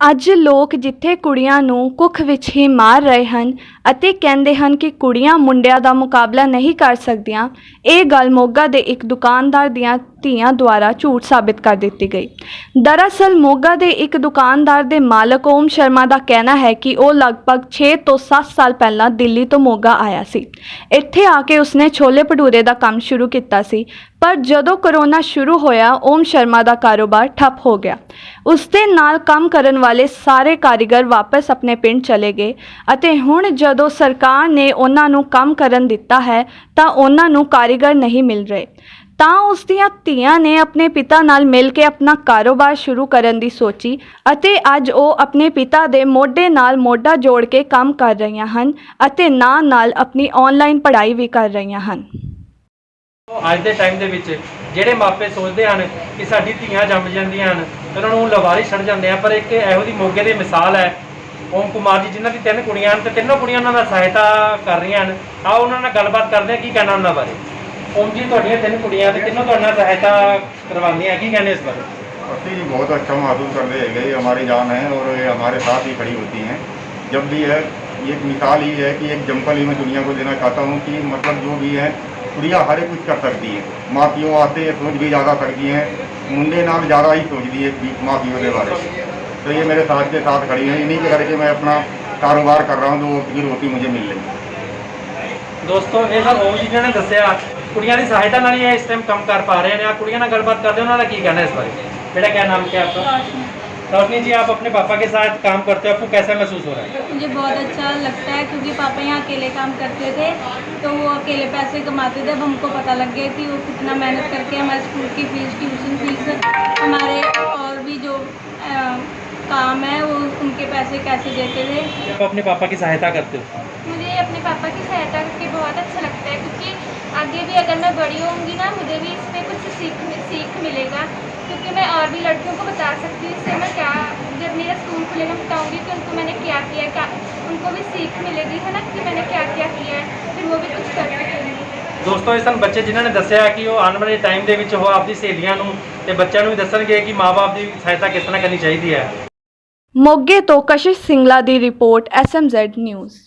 ਅੱਜ ਲੋਕ ਜਿੱਥੇ ਕੁੜੀਆਂ ਨੂੰ ਕੁੱਖ ਵਿੱਚ ਹੀ ਮਾਰ ਰਹੇ ਹਨ ਅਤੇ ਕਹਿੰਦੇ ਹਨ ਕਿ ਕੁੜੀਆਂ ਮੁੰਡਿਆਂ ਦਾ ਮੁਕਾਬਲਾ ਨਹੀਂ ਕਰ ਸਕਦੀਆਂ, ਇਹ ਗੱਲ ਮੋਗਾ ਦੇ ਇੱਕ ਦੁਕਾਨਦਾਰ ਦੀਆਂ ਧੀਆਂ ਦੁਆਰਾ ਝੂਠ ਸਾਬਿਤ ਕਰ ਦਿੱਤੀ ਗਈ। ਦਰਅਸਲ ਮੋਗਾ ਦੇ ਇੱਕ ਦੁਕਾਨਦਾਰ ਦੇ ਮਾਲਕ ਓਮ ਸ਼ਰਮਾ ਦਾ ਕਹਿਣਾ ਹੈ ਕਿ ਉਹ ਲਗਭਗ 6 ਤੋਂ 7 ਸਾਲ ਪਹਿਲਾਂ ਦਿੱਲੀ ਤੋਂ ਮੋਗਾ ਆਇਆ ਸੀ। ਇੱਥੇ ਆ ਕੇ ਉਸਨੇ ਛੋਲੇ ਭਟੂਰੇ ਦਾ ਕੰਮ ਸ਼ੁਰੂ ਕੀਤਾ ਸੀ। ਪਰ ਜਦੋਂ ਕਰੋਨਾ ਸ਼ੁਰੂ ਹੋਇਆ, ਓਮ ਸ਼ਰਮਾ ਦਾ ਕਾਰੋਬਾਰ ਠੱਪ ਹੋ ਗਿਆ। ਉਸ ਦੇ ਨਾਲ ਕੰਮ ਕਰਨ ਵਾਲੇ ਸਾਰੇ ਕਾਰੀਗਰ ਵਾਪਸ ਆਪਣੇ ਪਿੰਡ ਚਲੇ ਗਏ ਅਤੇ ਹੁਣ ਜਦੋਂ ਸਰਕਾਰ ਨੇ ਉਹਨਾਂ ਨੂੰ ਕੰਮ ਕਰਨ ਦਿੱਤਾ ਹੈ, ਤਾਂ ਉਹਨਾਂ ਨੂੰ ਕਾਰੀਗਰ ਨਹੀਂ ਮਿਲ ਰਹੇ। ਤਾਂ ਉਸ ਦੀਆਂ ਧੀਆਂ ਨੇ ਆਪਣੇ ਪਿਤਾ ਨਾਲ ਮਿਲ ਕੇ ਆਪਣਾ ਕਾਰੋਬਾਰ ਸ਼ੁਰੂ ਕਰਨ ਦੀ ਸੋਚੀ ਅਤੇ ਅੱਜ ਉਹ ਆਪਣੇ ਪਿਤਾ ਦੇ ਮੋਢੇ ਨਾਲ ਮੋਢਾ ਜੋੜ ਕੇ ਕੰਮ ਕਰ ਰਹੀਆਂ ਹਨ ਅਤੇ ਨਾਲ ਨਾਲ ਆਪਣੀ ਆਨਲਾਈਨ ਪੜ੍ਹਾਈ ਵੀ ਕਰ ਰਹੀਆਂ ਹਨ। ਅੱਜ ਦੇ ਟਾਈਮ ਦੇ ਵਿੱਚ ਜਿਹੜੇ ਮਾਪੇ ਸੋਚਦੇ ਹਨ ਕਿ ਸਾਡੀ ਧੀਆਂ ਜੰਮ ਜਾਂਦੀਆਂ ਹਨ ਤੇ ਉਹਨਾਂ ਨੂੰ ਲਵਾਰੀ ਛੱਡ ਜਾਂਦੇ ਆ ਪਰ ਇੱਕ ਇਹੋ ਦੀ ਮੋਗੇ ਦੀ ਮਿਸਾਲ ਹੈ ਓਮ ਕੁਮਾਰ ਜੀ ਜਿਨ੍ਹਾਂ ਦੀ ਤਿੰਨ ਕੁੜੀਆਂ ਹਨ ਤੇ ਤਿੰਨੋਂ ਕੁੜੀਆਂ ਉਹਨਾਂ ਦਾ ਸਹਾਇਤਾ ਕਰ ਰਹੀਆਂ ਹਨ ਆਓ ਉਹਨਾਂ ਨਾਲ ਗੱਲਬਾਤ ਕਰਦੇ ਹਾਂ ਕੀ ਕਹਿਣਾ ਉਹਨਾਂ ਬਾਰੇ ਓਮ ਜੀ ਤੁਹਾਡੀਆਂ ਤਿੰਨ ਕੁੜੀਆਂ ਤੇ ਤਿੰਨੋਂ ਤੁਹਾਡੇ ਨਾਲ ਸਹਾਇਤਾ ਕਰਵਾਉਂਦੀਆਂ ਕੀ ਕਹਿੰਦੇ ਇਸ ਬਾਰੇ अस्सी जी बहुत अच्छा महसूस करते हैं ये हमारी जान है और ये हमारे साथ ही खड़ी होती हैं जब भी है ये एक मिसाल ही है कि एक जंपल ही मैं दुनिया को देना चाहता हूँ कि मतलब जो भी है कुड़िया हर एक कुछ कर सकती है माँ प्यो आते हैं सोच भी ज़्यादा सकती हैं मुंडे नाल ज़्यादा ही सोचती है भी माँ प्यो के बारे में तो ये मेरे साथ के साथ खड़ी हैं इन्हीं के करके मैं अपना कारोबार कर रहा हूँ तो फिर रोटी मुझे मिल रही है ਦੋਸਤੋ ਇਹ ਤਾਂ ਓਮ ਜੀ ਨੇ ਦੱਸਿਆ ਕੁੜੀਆਂ ਦੀ ਸਹਾਇਤਾ ਨਾਲ ਹੀ ਇਹ ਇਸ ਟਾਈਮ ਕੰਮ ਕਰ ਪਾ ਰਹੇ ਨੇ ਆ ਕੁੜੀਆਂ ਨਾਲ ਗੱਲਬਾਤ ਕਰਦੇ ਉਹਨਾਂ ਦਾ ਕੀ ਕਹਿਣਾ ਇਸ ਬਾਰੇ बेटा क्या नाम क्या है रोशनी जी आप अपने पापा के साथ काम करते हो आपको कैसा महसूस हो रहा है? मुझे बहुत अच्छा लगता है क्योंकि पापा यहाँ अकेले काम करते थे तो वो अकेले पैसे कमाते थे। अब हमको पता लग गया कि वो कितना मेहनत करके हमारे स्कूल की फ़ीस ट्यूशन फ़ीस हमारे और भी जो अ, काम है वो उनके पैसे कैसे देते थे। आप अपने पापा की सहायता करते हो? मुझे अपने पापा की सहायता करके बहुत अच्छा लगता है क्योंकि आगे भी अगर मैं बड़ी होंगी ना मुझे भी इसमें कुछ सीख सीख मिलेगा। क्योंकि मैं और भी लड़कियों को बता सकती मिलेगी है ना कि मैंने क्या क्या किया है फिर वो भी कुछ कर सकेंगे ਦੋਸਤੋ ਇਹ ਸਨ ਬੱਚੇ ਜਿਨ੍ਹਾਂ ਨੇ ਦੱਸਿਆ ਕਿ ਉਹ ਆਉਣ ਵਾਲੇ ਟਾਈਮ ਦੇ ਵਿੱਚ ਉਹ ਆਪਦੀ ਸਹੇਲੀਆਂ ਨੂੰ ਤੇ ਬੱਚਿਆਂ ਨੂੰ ਵੀ ਦੱਸਣਗੇ ਕਿ ਮਾਪੇ ਦੀ ਸਹਾਇਤਾ ਕਿਸ ਤਰ੍ਹਾਂ ਕਰਨੀ ਚਾਹੀਦੀ ਹੈ ਮੋਗੇ ਤੋਂ ਕਸ਼ਿਸ਼ ਸਿੰਗਲਾ ਦੀ ਰਿਪੋਰਟ ਐਸਐਮਜ਼ੈਡ ਨਿਊਜ਼